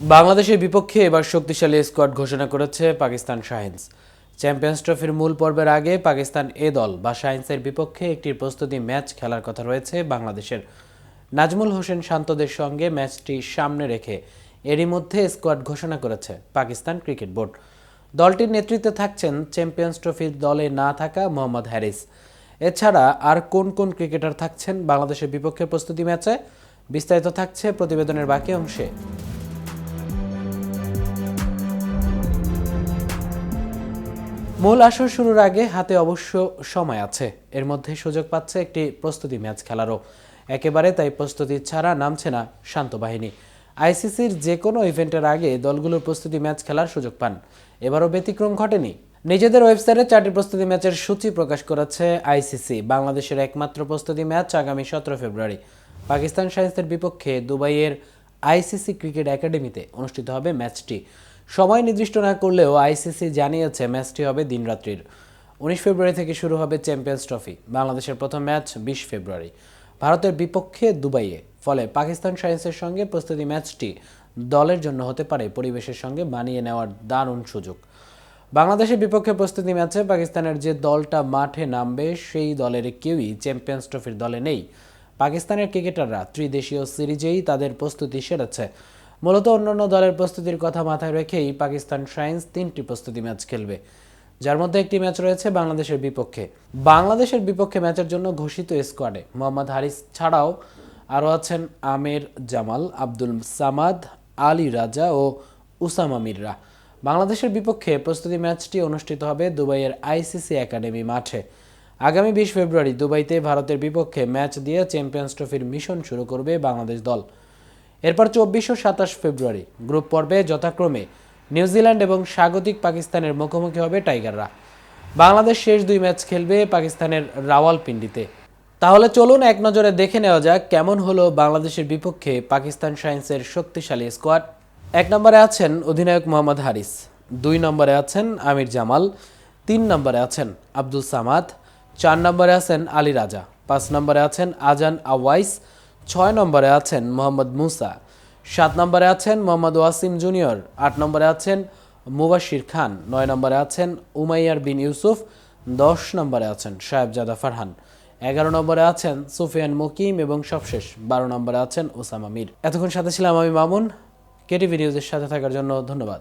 বাংলাদেশের বিপক্ষে এবার শক্তিশালী স্কোয়াড ঘোষণা করেছে পাকিস্তান শাহিনস। চ্যাম্পিয়ন্স ট্রফির মূল পর্বের আগে পাকিস্তান এ দল বা শাহিনসের বিপক্ষে একটি প্রস্তুতি ম্যাচ খেলার কথা রয়েছে বাংলাদেশের। নাজমুল হোসেন শান্তদের সঙ্গে ম্যাচটি সামনে রেখে এরই মধ্যে স্কোয়াড ঘোষণা করেছে পাকিস্তান ক্রিকেট বোর্ড। দলটির নেতৃত্বে থাকছেন চ্যাম্পিয়ন্স ট্রফির দলে না থাকা মোহাম্মদ হ্যারিস। এছাড়া আর কোন কোন ক্রিকেটার থাকছেন বাংলাদেশের বিপক্ষে প্রস্তুতি ম্যাচে? বিস্তারিত থাকছে প্রতিবেদনের বাকি অংশে। মূল আসর শুরুর আগে হাতে অবশ্য সময় আছে। এর মধ্যে সুযোগ পাচ্ছে একটি প্রস্তুতি ম্যাচ খেলারও। একেবারে তাই প্রস্তুতি ছাড়া নামছে না শান্ত বাহিনী। আইসিসির যে কোনো ইভেন্টের আগে দলগুলোর প্রস্তুতি ম্যাচ খেলার সুযোগ পান। এবারও ব্যতিক্রম ঘটেনি। নিজেদের ওয়েবসাইটে চারটি প্রস্তুতি ম্যাচের সূচি প্রকাশ করেছে আইসিসি, বাংলাদেশের একমাত্র প্রস্তুতি ম্যাচ আগামী সতেরো ফেব্রুয়ারি। পাকিস্তান সায়েন্সের বিপক্ষে দুবাইয়ের আইসিসি ক্রিকেট একাডেমিতে অনুষ্ঠিত হবে ম্যাচটি। সময় নির্দিষ্ট না করলেও আইসিসি জানিয়েছে ম্যাচটি হবে দিনরাত্রির। উনিশ ফেব্রুয়ারি থেকে শুরু হবে চ্যাম্পিয়ন্স ট্রফি, বাংলাদেশের প্রথম ম্যাচ বিশ ফেব্রুয়ারি। ভারতের বিপক্ষে দুবাইয়ে, ফলে পাকিস্তান সায়েন্সের সঙ্গে প্রস্তুতি ম্যাচটি দলের জন্য হতে পারে পরিবেশের সঙ্গে মানিয়ে নেওয়ার দারুণ সুযোগ। বাংলাদেশের বিপক্ষে প্রস্তুতি ম্যাচে পাকিস্তানের যে দলটা মাঠে নামবে, সেই দলের কেউই চ্যাম্পিয়ন্স ট্রফির দলে নেই। পাকিস্তানের ক্রিকেটাররা ত্রিদেশীয় সিরিজেই তাদের প্রস্তুতি সেরেছে। মূলত অন্যান্য দলের প্রস্তুতির কথা মাথায় রেখেই পাকিস্তান সায়েন্স তিনটি প্রস্তুতি ম্যাচ খেলবে, যার মধ্যে একটি ম্যাচ রয়েছে বাংলাদেশের বিপক্ষে। বাংলাদেশের বিপক্ষে ম্যাচের জন্য ঘোষিত স্কোয়াডে মোহাম্মদ হারিস ছাড়াও আরও আছেন আমের জামাল, আব্দুল সামাদ, আলী রাজা ও উসামা মিররা। বাংলাদেশের বিপক্ষে প্রস্তুতি ম্যাচটি অনুষ্ঠিত হবে দুবাইয়ের আইসিসি একাডেমি মাঠে। আগামী বিশ ফেব্রুয়ারি দুবাইতে ভারতের বিপক্ষে ম্যাচ দিয়ে চ্যাম্পিয়ন্স ট্রফির মিশন শুরু করবে বাংলাদেশ দল। এরপর চব্বিশ ও সাতাশ ফেব্রুয়ারি গ্রুপ পর্বে যথাক্রমে নিউজিল্যান্ড এবং স্বাগতিক পাকিস্তানের মুখোমুখি হবে টাইগাররা। বাংলাদেশ শেষ দুই ম্যাচ খেলবে পাকিস্তানের রাওয়ালপিন্ডিতে। তাহলে চলুন এক নজরে দেখে নেওয়া যাক কেমন হলো বাংলাদেশের বিপক্ষে পাকিস্তান সায়েন্সের শক্তিশালী স্কোয়াড। এক নম্বরে আছেন অধিনায়ক মোহাম্মদ হারিস, দুই নম্বরে আছেন আমির জামাল, তিন নম্বরে আছেন আব্দুল সামাদ, চার নম্বরে আছেন আলী রাজা, পাঁচ নম্বরে আছেন আজান আওয়াইস ছয় নম্বরে আছেন মোহাম্মদ মুসা, সাত নম্বরে আছেন মোহাম্মদ ওয়াসিম জুনিয়র, আট নম্বরে আছেন মুবাশির খান, নয় নম্বরে আছেন উমাইয়ার বিন ইউসুফ, দশ নম্বরে আছেন সাহেবজাদা ফারহান, এগারো নম্বরে আছেন সুফিয়ান মুকিম এবং সবশেষ বারো নম্বরে আছেন ওসামা মির। এতক্ষণ সাথে ছিলাম আমি মামুন, কেটিভি নিউজের সাথে থাকার জন্য ধন্যবাদ।